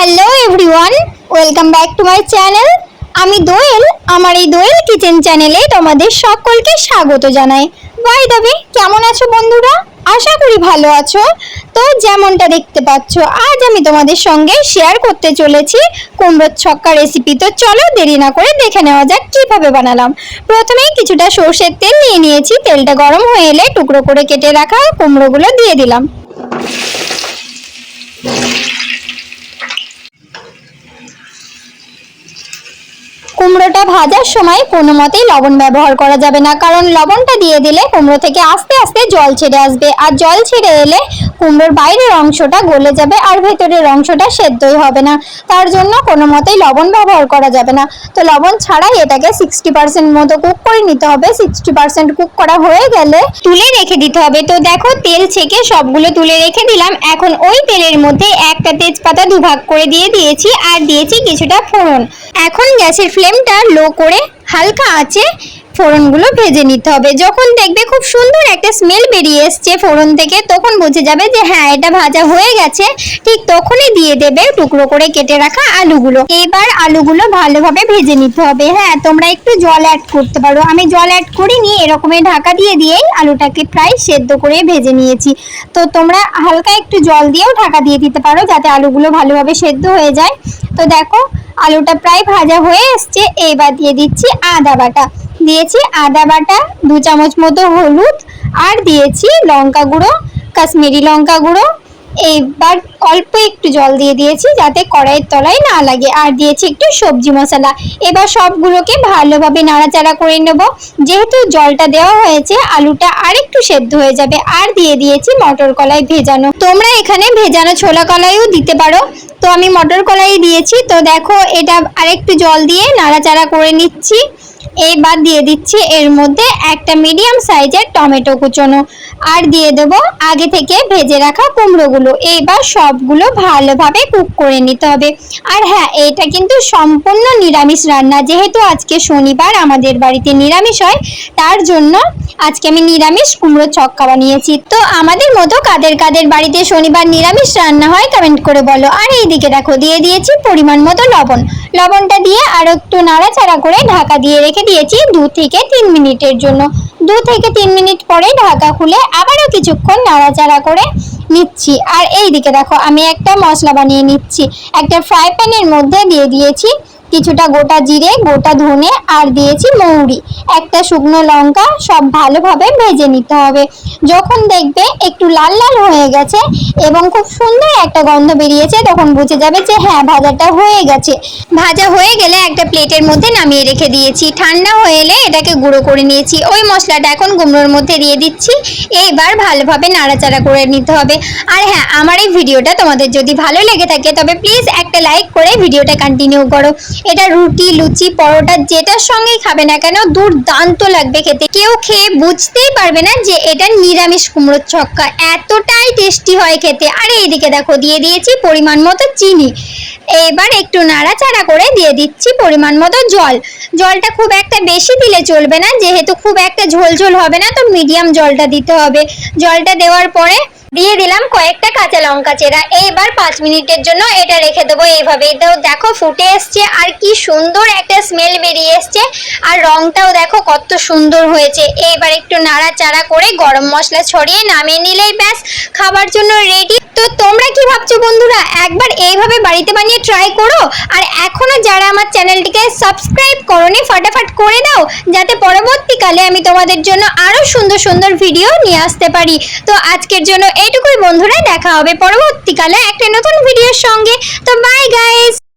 Hello everyone welcome back to my channel আমি দোয়েল, আমার এই দোয়েল কিচেন চ্যানেলে তোমাদের সকলকে স্বাগত জানাই। বাই দাবি কেমন আছো বন্ধুরা? আশা করি ভালো আছো। তো যেমনটা দেখতে পাচ্ছ, আজ আমি তোমাদের সঙ্গে শেয়ার করতে চলেছি। কুমড়োর ছক্কা রেসিপি তো চলো দেরি না করে দেখে নেওয়া যাক কীভাবে বানালাম। প্রথমেই কিছুটা সর্ষের তেল নিয়ে নিয়েছি। তেলটা গরম হয়ে এলে টুকরো করে কেটে রাখা কুমড়োগুলো দিয়ে দিলাম। কুমড়োটা ভাজার সময় কোনো মতেই লবণ ব্যবহার করা যাবে না। কারণ লবণটা দিয়ে দিলে কুমড়ো থেকে আস্তে আস্তে জল ছেড়ে আসবে। আর জল ছেড়ে এলে কুমড়োর বাইরের অংশটা গলে যাবে আর ভেতরের অংশটা সেদ্ধই হবে না। তার জন্য কোনো মতেই লবণ ব্যবহার করা যাবে না। তো লবণ ছাড়াই এটাকে সিক্সটি পার্সেন্ট মতো কুক করে নিতে হবে। সিক্সটি পার্সেন্ট কুক করা হয়ে গেলে তুলে রেখে দিতে হবে। তো দেখো তেল ছেঁকে সবগুলো তুলে রেখে দিলাম। এখন ওই তেলের মধ্যে একটা তেজপাতা দুভাগ করে দিয়ে দিয়েছি আর দিয়েছি কিছুটা ফোড়ন। এখন গ্যাসের ফ্লেমটা লো করে হালকা আছে ফোড়নগুলো ভেজে নিতে হবে। যখন দেখবে খুব সুন্দর একটা স্মেল বেরিয়ে এসছে ফোড়ন থেকে, তখন বুঝে যাবে যে হ্যাঁ এটা ভাজা হয়ে গেছে। ঠিক তখনই দিয়ে দেবে টুকরো করে কেটে রাখা আলুগুলো। এবার আলুগুলো ভালোভাবে ভেজে নিতে হবে। হ্যাঁ তোমরা একটু জল অ্যাড করতে পারো। আমি জল অ্যাড করিনি এরকমের ঢাকা দিয়ে দিয়েই আলুটাকে প্রায় সেদ্ধ করে ভেজে নিয়েছি। তো তোমরা হালকা একটু জল দিয়েও ঢাকা দিয়ে দিতে পারো, যাতে আলুগুলো ভালোভাবে সেদ্ধ হয়ে যায়। তো দেখো আলুটা প্রায় ভাজা হয়ে এসছে, এবার দিয়ে দিচ্ছি আদা বাটা। দিয়েছি আদা বাটা, দু চামচ মতো হলুদ, আর দিয়েছি লঙ্কা গুঁড়ো, কাশ্মীরি লঙ্কা গুঁড়ো। এইবার অল্প একটু জল দিয়ে দিয়েছি যাতে কড়াইয়ের তলায় না লাগে। আর দিয়েছি একটু সবজি মশলা। এবার সবগুলোকে ভালোভাবে নাড়াচাড়া করে নেব। যেহেতু জলটা দেওয়া হয়েছে, আলুটা আর একটু সেদ্ধ হয়ে যাবে। আর দিয়ে দিয়েছি মটর কলাই ভেজানো। তোমরা এখানে ভেজানো ছোলা কলাইও দিতে পারো। তো আমি মটর কলাই দিয়েছি। তো দেখো, এটা আরেকটু জল দিয়ে নাড়াচাড়া করে নিচ্ছি। এইবার দিয়ে দিচ্ছি এর মধ্যে একটা মিডিয়াম সাইজের টমেটো কুচোনো। আর দিয়ে দেবো আগে থেকে ভেজে রাখা কুমড়োগুলো। এইবার সবগুলো ভালোভাবে কুক করে নিতে হবে। আর হ্যাঁ এটা কিন্তু সম্পূর্ণ নিরামিষ রান্না। যেহেতু আজকে শনিবার, আমাদের বাড়িতে নিরামিষ হয়, তার জন্য আজকে আমি নিরামিষ কুমড়ো ছক্কা বানিয়েছি। তো আমাদের মতো কাদের কাদের বাড়িতে শনিবার নিরামিষ রান্না হয় কমেন্ট করে বলো। আর এইদিকে দেখো, দিয়ে দিয়েছি পরিমাণ মতো লবণ। লবণটা দিয়ে আরও একটু নাড়াচাড়া করে ঢাকা দিয়ে রেখে দিয়েছি দু থেকে তিন মিনিটের জন্য। দু থেকে তিন মিনিট পরে ঢাকা খুলে আবারও কিছুক্ষণ নাড়াচাড়া করে নিচ্ছি। আর এই দিকে দেখো, আমি একটা মশলা বানিয়ে নিচ্ছি। একটা ফ্রাই প্যানের মধ্যে দিয়ে দিয়েছি কিছুটা গোটা জিরে, গোটা ধনে আর দিয়েছি মৌরি। একটা শুকনো লঙ্কা সব ভালোভাবে ভেজে নিতে হবে। যখন দেখবে একটু লাল লাল হয়ে গেছে এবং খুব সুন্দর একটা গন্ধ বেরিয়েছে, তখন বুঝে যাবে যে হ্যাঁ ভাজাটা হয়ে গেছে। ভাজা হয়ে গেলে একটা প্লেটের মধ্যে নামিয়ে রেখে দিয়েছি। ঠান্ডা হয়ে এলে এটাকে গুঁড়ো করে নিয়েছি। ওই মশলাটা এখন কুমড়োর মধ্যে দিয়ে দিচ্ছি। এইবার ভালোভাবে নাড়াচাড়া করে নিতে হবে। আর হ্যাঁ আমার এই ভিডিওটা তোমাদের যদি ভালো লেগে থাকে তবে প্লিজ একটা লাইক করে ভিডিওটা কন্টিনিউ করো। এটা রুটি, লুচি, পরোটা যেটার সঙ্গেই খাবে না কেন, দুর্দান্ত লাগবে খেতে। কেউ খেয়ে বুঝতেই পারবে না যে এটা নিরামিষ কুমড়োর ছক্কা। এতটাই টেস্টি হয় খেতে। আর এইদিকে দেখো, দিয়ে দিয়েছি পরিমাণ মতো চিনি। এবার একটু নাড়াচাড়া করে দিয়ে দিচ্ছি পরিমাণ মতো জল। জলটা খুব একটা বেশি দিলে চলবে না, যেহেতু খুব একটা ঝোল ঝোল হবে না, তো মিডিয়াম জলটা দিতে হবে। জলটা দেওয়ার পরে দিয়ে দিলাম কয়েকটা কাঁচা লঙ্কা চেরা। এইবার পাঁচ মিনিটের জন্য এটা রেখে দেবো এইভাবে তো দেখো, ফুটে এসছে আর কি সুন্দর একটা স্মেল বেরিয়ে এসছে। আর রংটাও দেখো কত সুন্দর হয়েছে। এইবার একটু নাড়াচাড়া করে গরম মশলা ছড়িয়ে নামিয়ে নিলেই ব্যাস, খাবার জন্য রেডি তো তোমরা কি ভাবছ বন্ধুরা? একবার এইভাবে বাড়িতে বানিয়ে ট্রাই করো। আর এখনও যারা আমার চ্যানেলটিকে সাবস্ক্রাইব করনি, ফটাফট করে দাও, যাতে পরবর্তীকালে আমি তোমাদের জন্য আরও সুন্দর সুন্দর ভিডিও নিয়ে আসতে পারি। তো আজকের জন্য এইটুকুই বন্ধুরা দেখা হবে পরবর্তীকালে একটা নতুন ভিডিওর সঙ্গে। তো বাই গাইস